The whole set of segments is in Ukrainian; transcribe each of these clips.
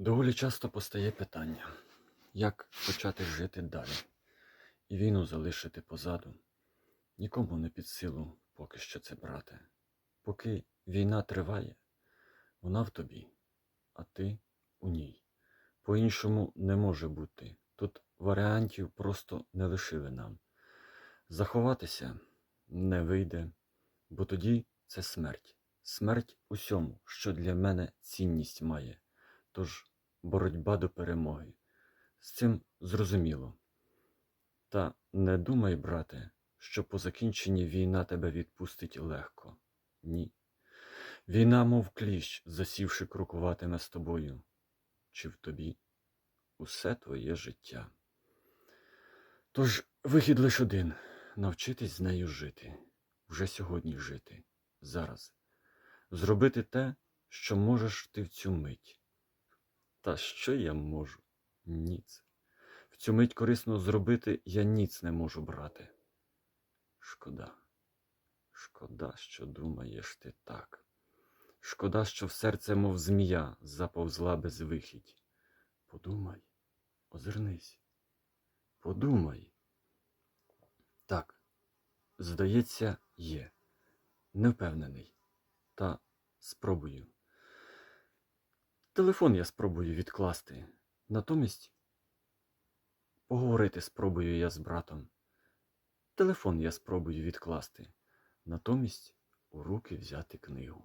Доволі часто постає питання, як почати жити далі і війну залишити позаду. Нікому не під силу поки що це брати. Поки війна триває, вона в тобі, а ти у ній. По-іншому не може бути. Тут варіантів просто не лишили нам. Заховатися не вийде, бо тоді це смерть. Смерть усьому, що для мене цінність має. Тож боротьба до перемоги. З цим зрозуміло. Та не думай, брате, що по закінченні війна тебе відпустить легко. Ні. Війна, мов кліщ, засівши крокуватиме з тобою. Чи в тобі усе твоє життя. Тож вихід лиш один навчитись з нею жити, вже сьогодні жити, зараз, зробити те, що можеш ти в цю мить. Та що я можу? Ніц. В цю мить корисно зробити я ніц не можу брати. Шкода, шкода, що думаєш ти так. Шкода, що в серце, мов змія, заповзла безвихідь. Подумай, озирнись, подумай. Так, здається, є. Не впевнений. Та спробую. Телефон я спробую відкласти. Натомість поговорити спробую я з братом. Телефон я спробую відкласти. Натомість у руки взяти книгу.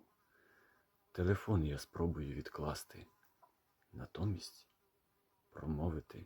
Телефон я спробую відкласти. Натомість промовити.